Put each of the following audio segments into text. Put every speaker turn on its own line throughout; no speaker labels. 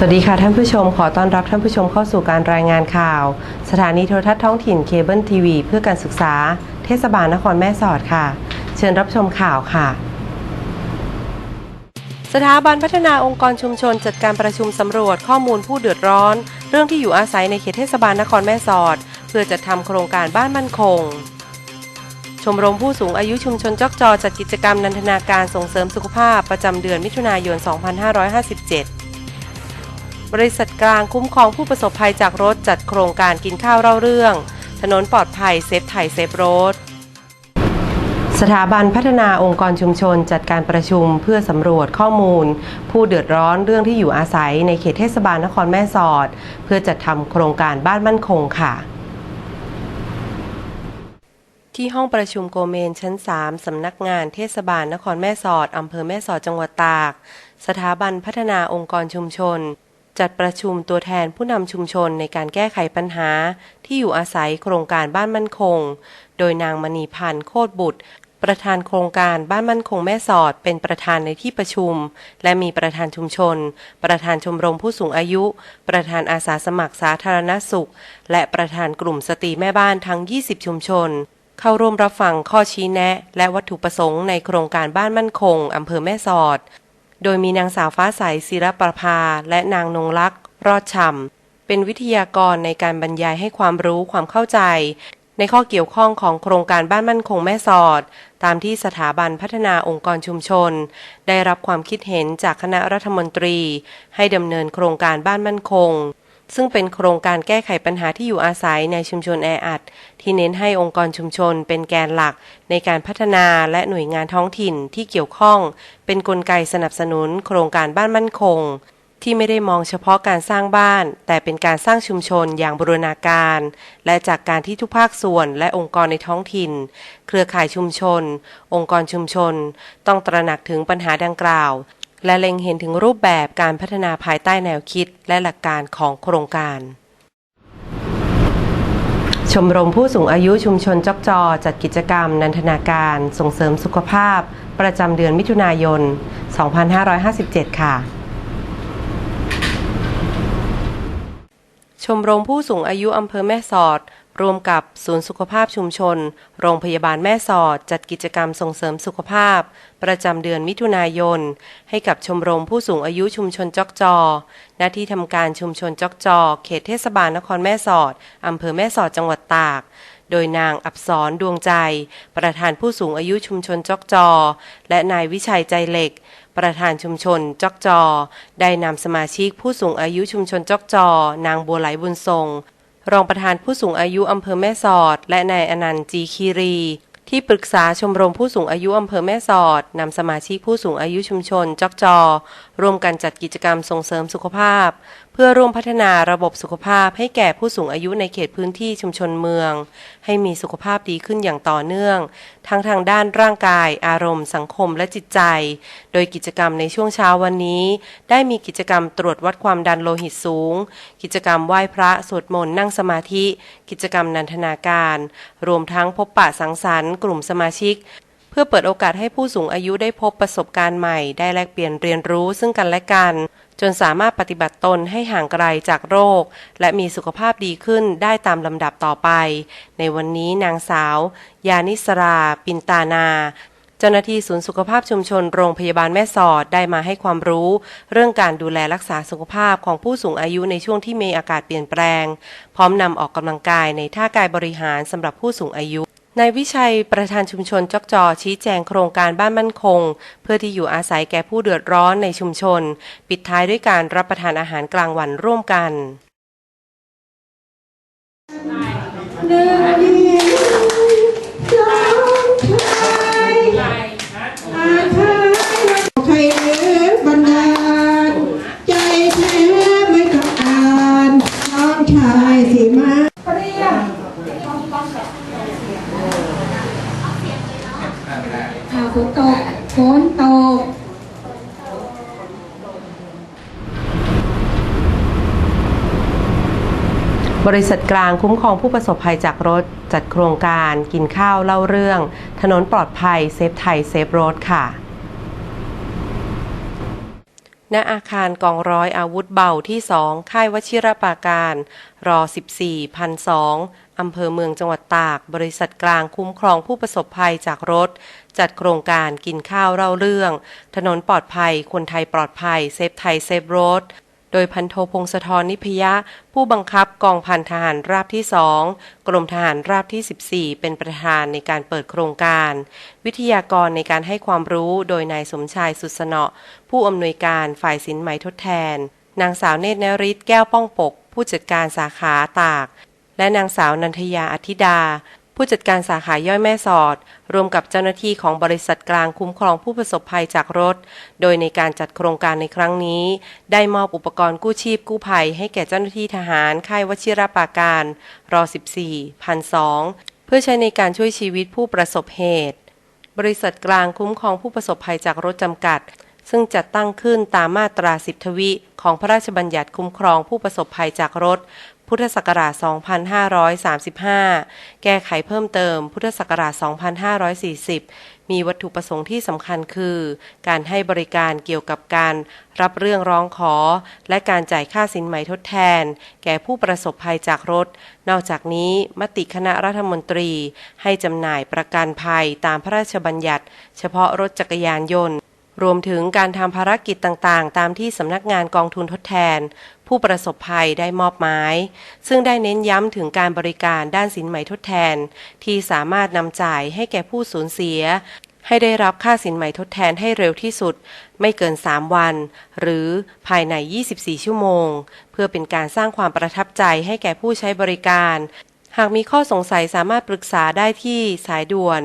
สวัสดีค่ะท่านผู้ชมขอต้อนรับท่านผู้ชมเข้าสู่การรายงานข่าว สถานีโทรทัศน์ท้องถิ่นเคเบิลทีวีเพื่อการศึกษา เทศบาลนครแม่สอดค่ะ เชิญรับชมข่าวค่ะ สถาบันพัฒนาองค์กรชุมชนจัดการประชุมสำรวจข้อมูลผู้เดือดร้อน เรื่องที่อยู่อาศัยในเขตเทศบาลนครแม่สอด เพื่อจัดทำโครงการบ้านมั่นคง ชมรมผู้สูงอายุชุมชนจอกจอจัดกิจกรรมนันทนาการส่งเสริมสุขภาพประจำเดือนมิถุนายน 2557 บริษัทกลางคุ้มครองผู้ประสบภัยจากรถจัดโครงการกินข้าวเล่าเรื่อง ถนนปลอดภัยเซฟไทยเซฟโรดสถาบันพัฒนาองค์กรชุมชนจัดการประชุมเพื่อสำรวจข้อมูล ผู้เดือดร้อนเรื่องที่อยู่อาศัยในเขตเทศบาลนครแม่สอด เพื่อจัดทำโครงการบ้านมั่นคงค่ะ ที่ห้องประชุมโกเมนชั้น 3 สำนักงานเทศบาลนครแม่สอดอำเภอแม่สอดจังหวัดตาก สถาบันพัฒนาองค์กรชุมชน จัดประชุมตัวแทนผู้นำชุมชนในการแก้ไขปัญหา ที่อยู่อาศัยโครงการบ้านมั่นคง โดยนางมณีพันธ์โคตรบุตร ประธานโครงการบ้านมั่นคงแม่สอดเป็นประธานในที่ประชุม และมีประธานชุมชน ประธานชมรมผู้สูงอายุ ประธานอาสาสมัครสาธารณสุข และประธานกลุ่มสตรีแม่บ้านทั้ง 20 ชุมชนเข้าร่วมรับฟังข้อชี้แนะ และวัตถุประสงค์ในโครงการบ้านมั่นคงอำเภอแม่สอด โดยมีนางสาวฟ้าใสศิรประภา และนางนงลักษ์รอดช่ำเป็นวิทยากรในการบรรยายให้ความรู้ความเข้าใจ ในข้อเกี่ยวข้องของโครงการบ้านมั่นคงแม่สอด ตามที่สถาบันพัฒนาองค์กรชุมชน ได้รับความคิดเห็นจากคณะรัฐมนตรี ให้ดำเนินโครงการบ้านมั่นคง ซึ่งเป็นโครงการแก้ไขปัญหาที่อยู่อาศัยในชุมชนแออัด ที่เน้นให้องค์กรชุมชนเป็นแกนหลัก ในการพัฒนาและหน่วยงานท้องถิ่นที่เกี่ยวข้อง เป็นนกลไกสนับสนุน โครงการบ้านมั่นคง ที่ไม่ได้มองเฉพาะการสร้างบ้าน แต่เป็นการสร้างชุมชนอย่างบูรณาการ และจากการที่ทุกภาคส่วนและองค์กรในท้องถิ่น เครือข่ายชุมชน องค์กรชุมชน ต้องตระหนักถึงปัญหาดังกล่าว และเล็งเห็นถึงรูปแบบการพัฒนาภายใต้แนวคิดและหลักการของโครงการ ชมรมผู้สูงอายุชุมชนจอกจอ จัดกิจกรรม นันทนาการ ส่งเสริมสุขภาพ ประจำเดือนมิถุนายน 2557 ค่ะชมรมผู้สูงอายุอำเภอแม่สอด ร่วมกับศูนย์สุขภาพชุมชน โรงพยาบาลแม่สอด จัดกิจกรรมส่งเสริมสุขภาพ ประจำเดือนมิถุนายน ให้กับชมรมผู้สูงอายุชุมชนจอกจอ หน้าที่ทำการชุมชนจอกจอ เขตเทศบาลนครแม่สอดอำเภอแม่สอดจังหวัดตาก โดยนางอับสรดวงใจ ประธานผู้สูงอายุชุมชนจอกจอ และนายวิชัยใจเหล็กประธานชุมชนจอกจอ ได้นำสมาชิกผู้สูงอายุชุมชนจอกจอ นางบัวไหลบุญทรง รองประธานผู้สูงอายุอำเภอแม่สอด และนายอนันต์จีคีรี ที่ปรึกษาชมรมผู้สูงอายุอำเภอแม่สอดนำสมาชิกผู้สูงอายุชุมชนจอกจอร่วมกันจัดกิจกรรมส่งเสริมสุขภาพ พื่อร่วมพัฒนาระบบสุขภาพให้แก่ผู้สูงอายุในเขตพื้นที่ชุมชนเมือง ให้มีสุขภาพดีขึ้นอย่างต่อเนื่อง ทั้งทางด้านร่างกาย อารมณ์ สังคมและจิตใจ โดยกิจกรรมในช่วงเช้าวันนี้ ได้มีกิจกรรมตรวจวัดความดันโลหิตสูง กิจกรรมไหว้พระสวดมนต์นั่งสมาธิ กิจกรรมนันทนาการ รวมทั้งพบปะสังสรรค์กลุ่มสมาชิกเพื่อเปิดโอกาสให้ผู้สูงอายุได้พบประสบการณ์ใหม่ ได้แลกเปลี่ยนเรียนรู้ซึ่งกันและกัน จนสามารถปฏิบัติตนให้ห่างไกลจากโรค และมีสุขภาพดีขึ้นได้ตามลำดับต่อไป ในวันนี้นางสาว ยานิสรา ปินตานาเจ้าหน้าที่ศูนย์สุขภาพชุมชนโรงพยาบาลแม่สอดได้มาให้ความรู้ เรื่องการดูแลรักษาสุขภาพของผู้สูงอายุในช่วงที่มีอากาศเปลี่ยนแปลง พร้อมนำออกกำลังกายในท่ากายบริหารสำหรับผู้สูงอายุ นายวิชัยประธานชุมชนจอกจอชี้แจงโครงการบ้านมั่นคง เพื่อที่อยู่อาศัยแก่ผู้เดือดร้อนในชุมชน ปิดท้ายด้วยการรับประทานอาหารกลางวันร่วมกัน
หนึ่งหญิงสองชายอาชายใครเลือบรรดาล นตก
บริษัทกลางคุ้มครองผู้ประสบภัยจากรถ จัดโครงการกินข้าวเล่าเรื่อง ถนนปลอดภัยเซฟไทยเซฟรถค่ะณอาคารกองร้อยอาวุธเบาที่ 2 ค่ายวชิรปาการ รอ 14พันส อำเภอเมืองจังหวัดตาก บริษัทกลางคุ้มครองผู้ประสบภัยจากรถ จัดโครงการกินข้าวเล่าเรื่อง ถนนปลอดภัย คนไทยปลอดภัย เซฟไทยเซฟรถโดยพันโทพงศธรนิพยะ ผู้บังคับกองพันทหารราบที่2กรมทหารราบที่ 14 เป็นประธานในการเปิดโครงการ วิทยากรในการให้ความรู้โดยนายสมชายสุดสนอผู้อำนวยการฝ่ายสินไหมทดแทน นางสาวเนตรนริศแก้วป้องปก ผู้จัดการสาขาตาก และนางสาวนันทยาอธิดา ผู้จัดการสาขาย่อยแม่สอด รวมกับเจ้าหน้าที่ของบริษัทกลางคุ้มครองผู้ประสบภัยจากรถ โดยในการจัดโครงการในครั้งนี้ ได้มอบอุปกรณ์กู้ชีพกู้ภัย ให้แก่เจ้าหน้าที่ทหารค่ายวชิรปาการรอ14พันสองเพื่อใช้ในการช่วยชีวิตผู้ประสบเหตุ บริษัทกลางคุ้มครองผู้ประสบภัยจากรถจำกัดซึ่งจัดตั้งขึ้นตามมาตราสิบทวิ ของพระราชบัญญัติคุ้มครองผู้ประสบภัยจากรถ พุทธศักราช 2535 แก้ไขเพิ่มเติม พุทธศักราช 2540 มีวัตถุประสงค์ที่สำคัญคือ การให้บริการเกี่ยวกับการรับเรื่องร้องขอ และการจ่ายค่าสินไหมทดแทน แก่ผู้ประสบภัยจากรถ นอกจากนี้มติคณะรัฐมนตรี ให้จำหน่ายประกันภัยตามพระราชบัญญัติ เฉพาะรถจักรยานยนต์รวมถึงการทำภารกิจต่างๆ ตามที่สำนักงานกองทุนทดแทน ผู้ประสบภัยได้มอบหมาย ซึ่งได้เน้นย้ำถึงการบริการด้านสินไหมทดแทน ที่สามารถนำจ่ายให้แก่ผู้สูญเสีย ให้ได้รับค่าสินไหมทดแทนให้เร็วที่สุด ไม่เกิน 3 วัน หรือภายใน 24 ชั่วโมง เพื่อเป็นการสร้างความประทับใจให้แก่ผู้ใช้บริการหากมีข้อสงสัยสามารถปรึกษาได้ที่สายด่วน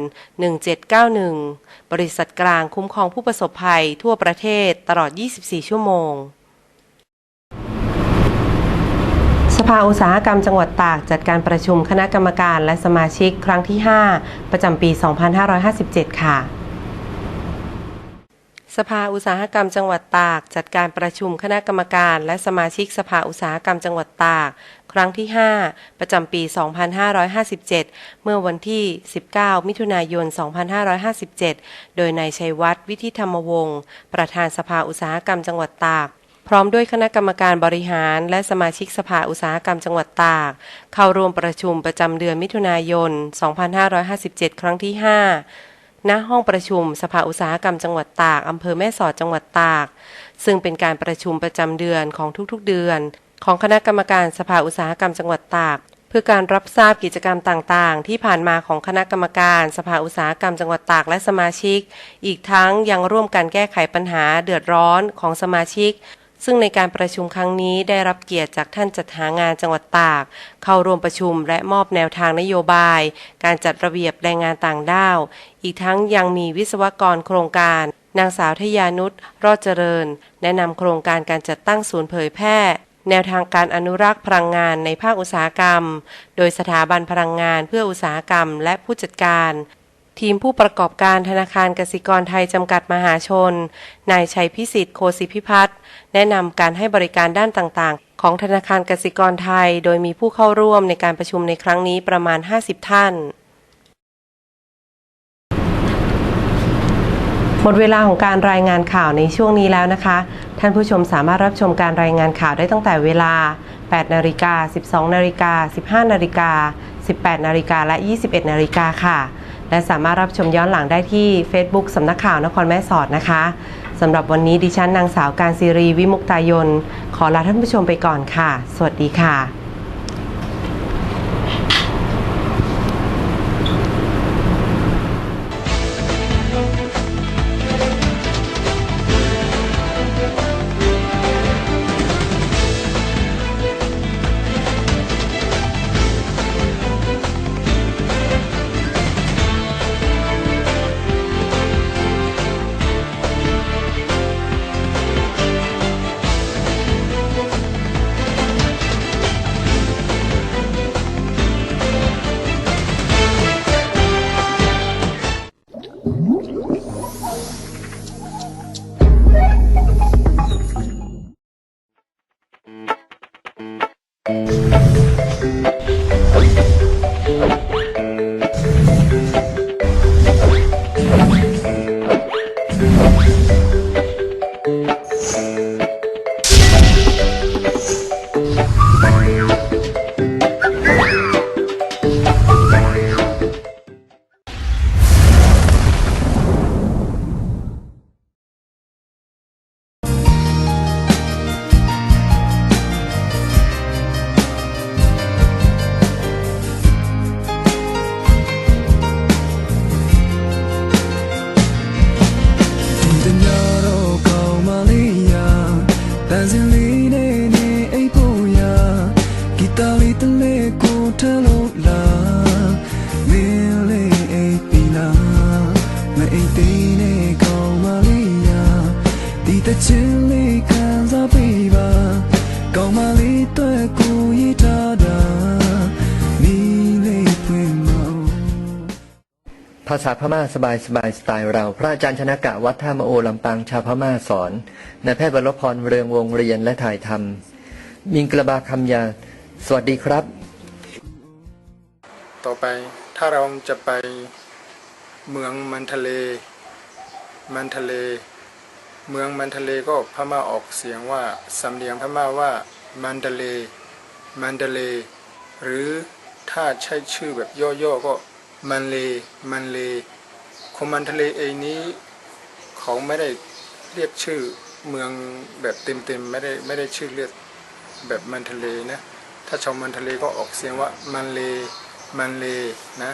1791 บริษัทกลางคุ้มครองผู้ประสบภัยทั่วประเทศตลอด 24 ชั่วโมง ส ภาอุตสาหกรรมจังหวัดตากจัดการประชุมคณะกรรมการและสมาชิกครั้งที่ 5 ประจำปี 2557 ค่ะ สภาอุตสาหกรรมจังหวัดตาก จัดการประชุมคณะกรรมการและสมาชิกสภาอุตสาหกรรมจังหวัดตาก ครั้งที่ 5 ประจำปี 2557 เมื่อวันที่ 19 มิถุนายน 2557 โดยนายชัยวัฒน์วิทิธรรมวงศ์ประธานสภาอุตสาหกรรมจังหวัดตาก พร้อมด้วยคณะกรรมการบริหาร และสมาชิกสภาอุตสาหกรรมจังหวัดตาก เข้าร่วมประชุมประจำเดือนมิถุนายน 2557 ครั้งที่ 5 ณ ห้องประชุมสภาอุตสาหกรรมจังหวัดตากอำเภอแม่สอดจังหวัดตาก ซึ่งเป็นการประชุมประจำเดือนของทุกๆเดือน ของคณะกรรมการสภาอุตสาหกรรมจังหวัดตากเพื่อการรับทราบกิจกรรมต่างๆ ที่ผ่านมาของคณะกรรมการสภาอุตสาหกรรมจังหวัดตากและสมาชิก อีกทั้งยังร่วมกันแก้ไขปัญหาเดือดร้อนของสมาชิก ซึ่งในการประชุมครั้งนี้ได้รับเกียรติจากท่านจัดหางานจังหวัดตาก เข้าร่วมประชุมและมอบแนวทางนโยบาย การจัดระเบียบแรงงานต่างด้าว อีกทั้งยังมีวิศวกรโครงการ นางสาวทยานุชรอดเจริญ แนะนำโครงการการจัดตั้งศูนย์เผยแพร่แนวทางการอนุรักษ์พลังงานในภาคอุตสาหกรรม โดยสถาบันพลังงานเพื่ออุตสาหกรรมและผู้จัดการ ทีมผู้ประกอบการธนาคารกสิกรไทยจำกัดมหาชน นายชัยพิสิทธิ์โคสิพิพัฒน์แนะนำการให้บริการด้านต่างๆ ของธนาคารกสิกรไทย โดยมีผู้เข้าร่วมในการประชุมในครั้งนี้ประมาณ 50 ท่าน หมดเวลาของการรายงานข่าวในช่วงนี้แล้วนะคะ ท่านผู้ชมสามารถรับชมการรายงานข่าวได้ตั้งแต่เวลา 8 นาฬิกา 12 นาฬิกา 15 นาฬิกา 18 นาฬิกาและ 21 นาฬิกาค่ะ และสามารถรับชมย้อนหลังได้ที่ Facebook สำนักข่าวนครแม่สอดนะคะสำหรับวันนี้ดิฉันนางสาวการซีรีวิมุกตายน ขอลาท่านผู้ชมไปก่อนค่ะ สวัสดีค่ะ
Thank you. ချင်လေးခံစားပေးပါကောင်းမလေးတွေ့ကိုရထားတာမင်းလေးဖွင့်မအောင်
ภาษาพม่าสบายสบายสไตล์เรา พระอาจารย์ชนะกะวัดท่ามะโอลำปางชาวพม่าสอนนายแพทย์วรพรเรืองวงเรียนและถ่ายทำมิงกระบาคำยา สวัสดีครับ
ต่อไป ถ้าเราจะไปเมืองมันทะเล มันทะเล เมืองมันทะเลก็พม่าออกเสียงว่าสำเนียงพม่าว่ามันทะเล มันทะเล หรือถ้าใช้ชื่อแบบย่อๆก็มันเล มันเลคนมันทะเลเองนี้เขาไม่ได้เรียกชื่อเมืองแบบเต็มๆไม่ได้ไม่ได้ชื่อเรียกแบบมันทะเลนะ ถ้าชาวมันทะเลก็ออกเสียงว่ามันเล มันเลนะ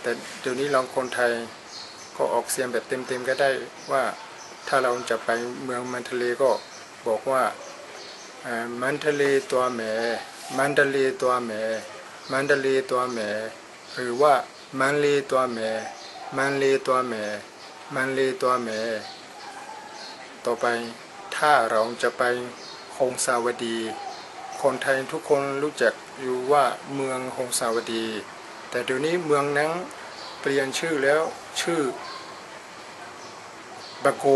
แต่เดี๋ยวนี้เราคนไทยก็ออกเสียงแบบเต็มๆก็ได้ว่าถ้าเราจะไปเมืองมันทะเลก็บอกว่ามันทะเลตัวแหมมันทะเลตัวแหมมันทะเลตัวแหมหรือว่ามันเลตัวแหมมันเลตัวแหมมันเลตัวแหมต่อไปถ้าเราจะไปคงสาวดี คนไทยทุกคนรู้จัก อยู่ว่าเมืองหงสาวดี แต่เดี๋ยวนี้เมืองนั้นเปลี่ยนชื่อแล้วชื่อบาโก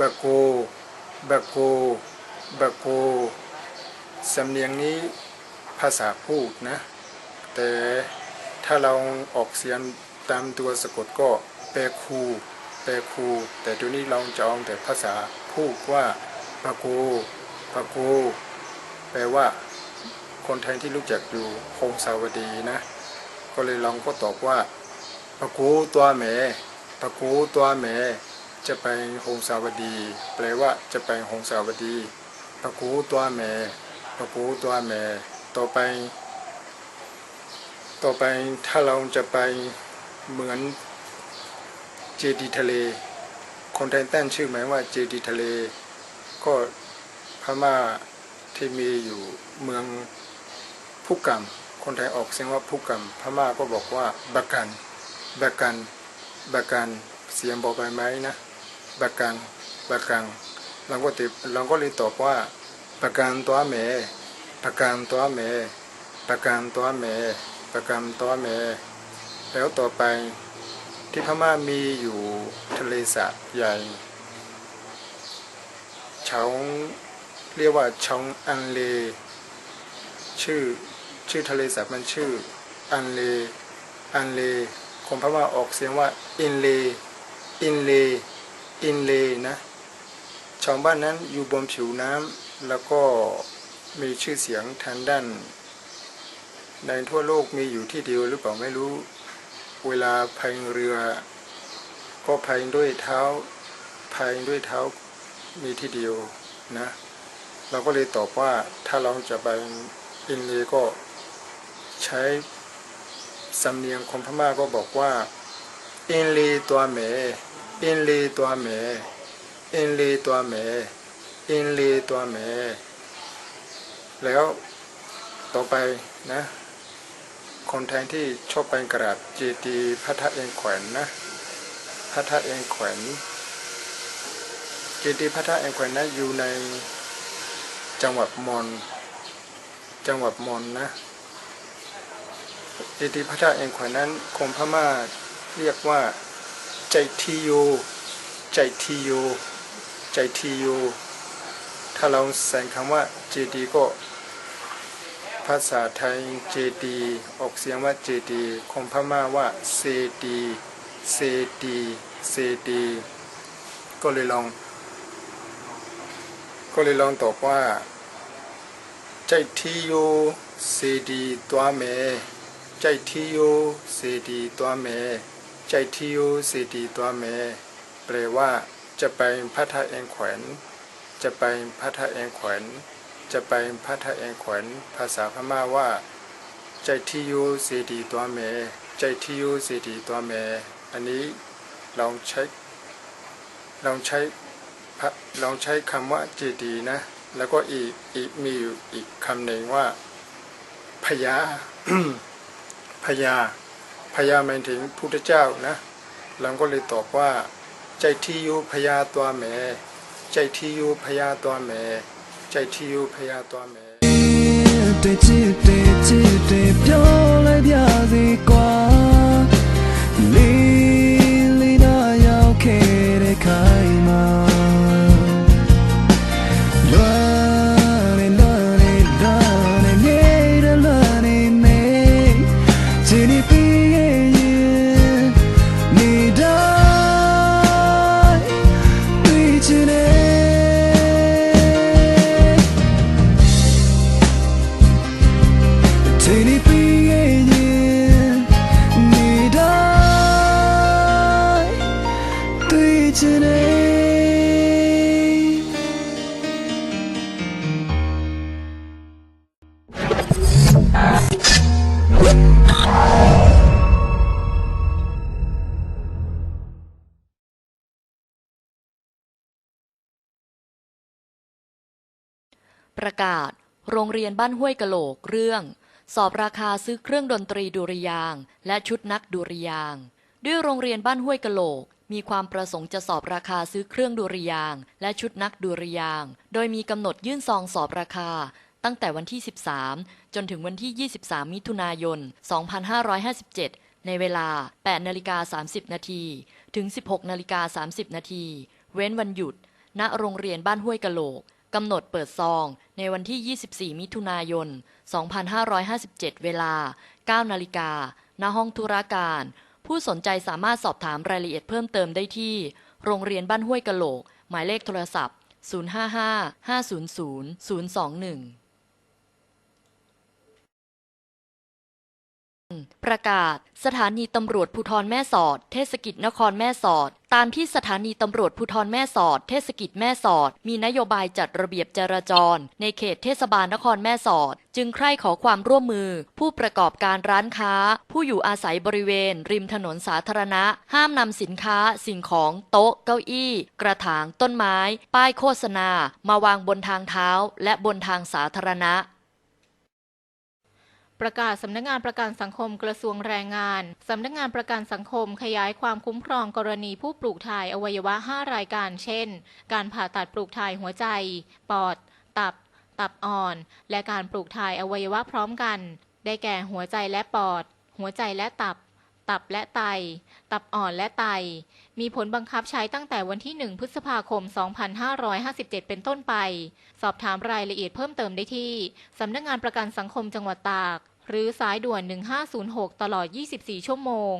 บาโกบาโกบาโกสำเนียงนี้ภาษาพูดนะ แต่ถ้าเราออกเสียงตามตัวสะกดก็แปลคูแปลคู แต่เดี๋ยวนี้เราจะเอาแต่ภาษาพูดว่าบาโกบาโกแปลว่า คนไทยที่รู้จักอยู่คงสาวดีนะ ก็เลยลองก็ตอบว่าปะกูตัวแหมปะกูตัวแหมจะไปหงสาวดี แปลว่าจะไปหงสาวดีปะกูตัวแหมปะกูตัวแหมต่อไป ต่อไปถ้าเราจะไปเหมือนเจดีทะเล คนไทยตั้งชื่อหมายว่าเจดีทะเล ก็พม่าที่มีอยู่เมือง ผู้กำคนไทยออกเสียงว่าผู้กำพม่าก็บอกว่าบากันบากันบากันเสียงบอกไปไหมนะบากันบากังเราก็ติเราก็เลยตอบว่าบากันตัวแม่บากันตัวแม่บากันตัวแม่บากันตัวแม่แล้วต่อไปที่พม่ามีอยู่ทะเลสาบใหญ่เฉาเรียกว่าชองอันเล ชื่อ ชื่อทะเลสาบมันชื่ออันเลอันเลคนพม่าออกเสียงว่าอินเลอินเลอินเลนะชาวบ้านนั้นอยู่บนผิวน้ำแล้วก็มีชื่อเสียงทางด้าน ในทั่วโลกมีอยู่ที่เดียวหรือเปล่าไม่รู้ เวลาพายเรือ ก็พายด้วยเท้าพายด้วยเท้ามีที่เดียวนะ เราก็เลยตอบว่าถ้าเราจะไปอินเดียก็ ใช้สำเนียงคนพม่าก็บอกว่า อินลีตัวเมอินลีตัวเมอินลีตัวเมอินลีตัวเมแล้วต่อไปนะ คนไทยที่ชอบไปกราบเจดีพระธาตุเองแขวนนะพระธาตุเองแขวนเจดีพระธาตุเองแขวนนั้นอยู่ในจังหวัดมอนจังหวัดมอนนะ เจดีย์พระธาตุเองขวนนั้นคงพม่าเรียกว่าใจทีโยใจทีโยใจทีโยถ้าเราใส่คำว่าเจดีย์ก็ ภาษาไทยเจดีย์ออกเสียงว่าเจดีย์คงพม่าว่าเซดีเซดีเซดีก็เลยลอง ก็เลยลองตอบว่าใจที่อยู่สีดีตัวเม ใจที่อยู่สีดีตัวเมใจที่อยู่สีดีตัวเมแปลว่า จะไปพัทะเองแขวนจะไปพัทะเองแขวนจะไปพัทะเองแขวนภาษาพม่าว่าใจที่อยู่สีดีตัวเมใจที่อยู่สีดีตัวเมอันนี้ลองใช้ลองใช้ลองใช้คำว่าเจดีนะ แล้วก็อีกอีกมีอยู่อีกคำหนึ่งว่าพญา พญาพญาหมายถึงพุทธเจ้านะเราก็เลยตอบว่า ใจที่อยู่พญาตัวแม่ใจที่อยู่พญาตัวแม่ใจที่อยู่พญาตัวแม่
ประกาศ โรงเรียนบ้านห้วยกะโหลกเรื่อง สอบราคาซื้อเครื่องดนตรีดุริยาง และชุดนักดุริยาง ด้วยโรงเรียนบ้านห้วยกะโหลก มีความประสงค์จะสอบราคาซื้อเครื่องดุริยาง และชุดนักดุริยาง โดยมีกำหนดยื่นซองสอบราคา ตั้งแต่วันที่ 13 จนถึงวันที่ 23 มิถุนายน 2557 ในเวลา 8นาฬิกา30 นาทีถึง 16นาฬิกา30 นาทีเว้นวันหยุด ณ โรงเรียนบ้านห้วยกะโหลก กำหนดเปิดซองในวันที่ 24 มิถุนายน 2557 เวลา 9 นาฬิกา ณ ห้องธุรการ ผู้สนใจสามารถสอบถามรายละเอียดเพิ่มเติมได้ที่ โรงเรียนบ้านห้วยกะโหลก หมายเลขโทรศัพท์ 055 500 021 ประกาศ สถานีตำรวจภูธรแม่สอด เทศกิจนครแม่สอด ตามที่สถานีตำรวจภูธรแม่สอด เทศกิจแม่สอด มีนโยบายจัดระเบียบจราจร ในเขตเทศบาลนครแม่สอด จึงใคร่ขอความร่วมมือ ผู้ประกอบการร้านค้า ผู้อยู่อาศัยบริเวณ ริมถนนสาธารณะ ห้ามนำสินค้า สิ่งของโต๊ะ เก้าอี้ กระถางต้นไม้ ป้ายโฆษณา มาวางบนทางเท้า และบนทางสาธารณะ
ประกาศสำนักงานประกันสังคมกระทรวงแรงงานสำนักงานประกันสังคมขยายความคุ้มครองกรณีผู้ปลูกถ่ายอวัยวะ 5 รายการ เช่น การผ่าตัดปลูกถ่ายหัวใจ ปอด ตับ ตับอ่อน และการปลูกถ่ายอวัยวะพร้อมกัน ได้แก่หัวใจและปอด หัวใจและตับ ตับและไต ตับอ่อนและไต มีผลบังคับใช้ตั้งแต่วันที่ 1 พฤษภาคม 2557 เป็นต้นไป สอบถามรายละเอียดเพิ่มเติมได้ที่สำนักงานประกันสังคมจังหวัดตาก หรือสายด่วน 1506 ตลอด 24 ชั่วโมง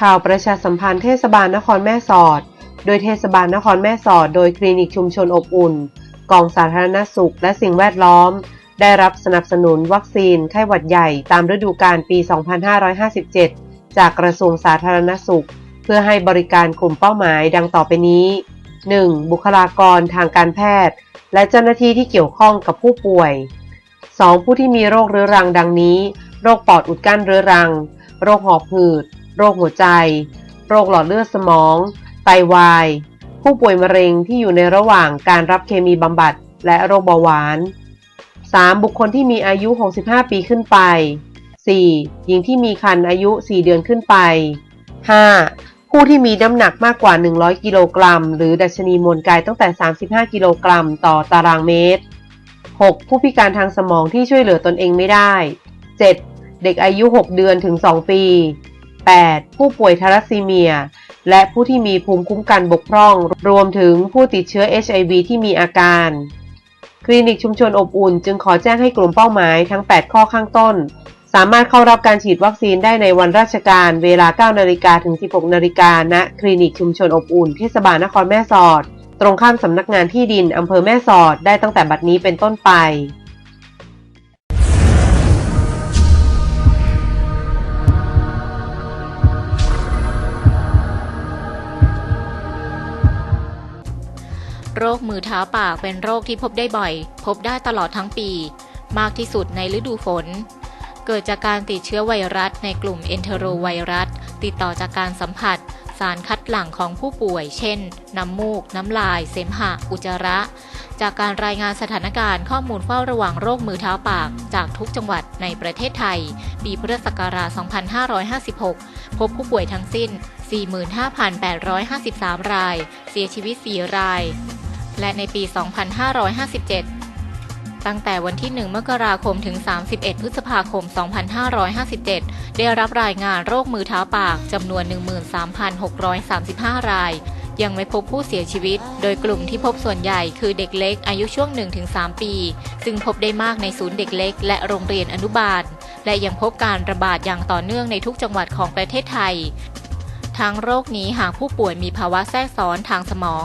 ข่าวประชาสัมพันธ์เทศบาลนครแม่สอด โดยเทศบาลนครแม่สอด โดยคลินิกชุมชนอบอุ่น กองสาธารณสุขและสิ่งแวดล้อม ได้รับสนับสนุนวัคซีนไข้หวัดใหญ่ตามฤดูกาลปี 2557 จากกระทรวงสาธารณสุข เพื่อให้บริการกลุ่มเป้าหมายดังต่อไปนี้ 1. บุคลากรทางการแพทย์ และเจ้าหน้าที่ที่เกี่ยวข้องกับผู้ป่วย 2. ผู้ที่มีโรคเรื้อรังดังนี้ โรคปอดอุดกั้นเรื้อรัง โรคหอบหืด โรคหัวใจ โรคหลอดเลือดสมอง ไตวาย ผู้ป่วยมะเร็งที่อยู่ในระหว่างการรับเคมีบำบัด และโรคเบาหวาน 3. บุคคลที่มีอายุ 65 ปีขึ้นไป 4. หญิงที่มีครรภ์อายุ 4 เดือนขึ้นไป 5. ผู้ที่มีน้ำหนักมากกว่า 100 กิโลกรัม หรือดัชนีมวลกายตั้งแต่ 35 กิโลกรัม ต่อตารางเมตร 6. ผู้พิการทางสมองที่ช่วยเหลือตนเองไม่ได้ 7. เด็กอายุ 6 เดือนถึง 2 ปี 8. ผู้ป่วยทารัสซีเมีย และผู้ที่มีภูมิคุ้มกันบกพร่อง รวมถึงผู้ติดเชื้อ HIV ที่มีอาการ คลินิกชุมชนอบอุ่น จึงขอแจ้งให้กลุ่มเป้าหมายทั้ง 8 ข้อข้างต้น
สามารถเข้ารับการฉีดวัคซีนได้ในวันราชการ เวลา 9 นาฬิกาถึง 16 นาฬิกาณคลินิกชุมชนอบอุ่นเทศบาลนครแม่สอด ตรงข้ามสำนักงานที่ดินอำเภอแม่สอดได้ตั้งแต่บัดนี้เป็นต้นไป
โรคมือเท้าปากเป็นโรคที่พบได้บ่อย พบได้ตลอดทั้งปี มากที่สุดในฤดูฝน เกิดจากการติดเชื้อไวรัสในกลุ่มเอนเทโรไวรัส ติดต่อจากการสัมผัส สารคัดหลั่งของผู้ป่วย เช่น น้ำมูก น้ำลาย เสมหะ อุจจาระ จากการรายงานสถานการณ์ข้อมูลเฝ้าระวังโรคมือเท้าปาก จากทุกจังหวัดในประเทศไทย ปีพุทธศักราช 2556 พบผู้ป่วยทั้งสิ้น 45,853 ราย เสียชีวิต 4 ราย และในปี 2557 ตั้งแต่วันที่ 1 มกราคมถึง 31 พฤษภาคม 2557 ได้รับรายงานโรคมือเท้าปากจำนวน 13,635 ราย ยังไม่พบผู้เสียชีวิต โดยกลุ่มที่พบส่วนใหญ่คือเด็กเล็กอายุช่วง 1-3 ปี ซึ่งพบได้มากในศูนย์เด็กเล็ก และโรงเรียนอนุบาล และยังพบการระบาดอย่างต่อเนื่องในทุกจังหวัดของประเทศไทย ทั้งโรคนี้หากผู้ป่วยมีภาวะแทรกซ้อนทางสมอง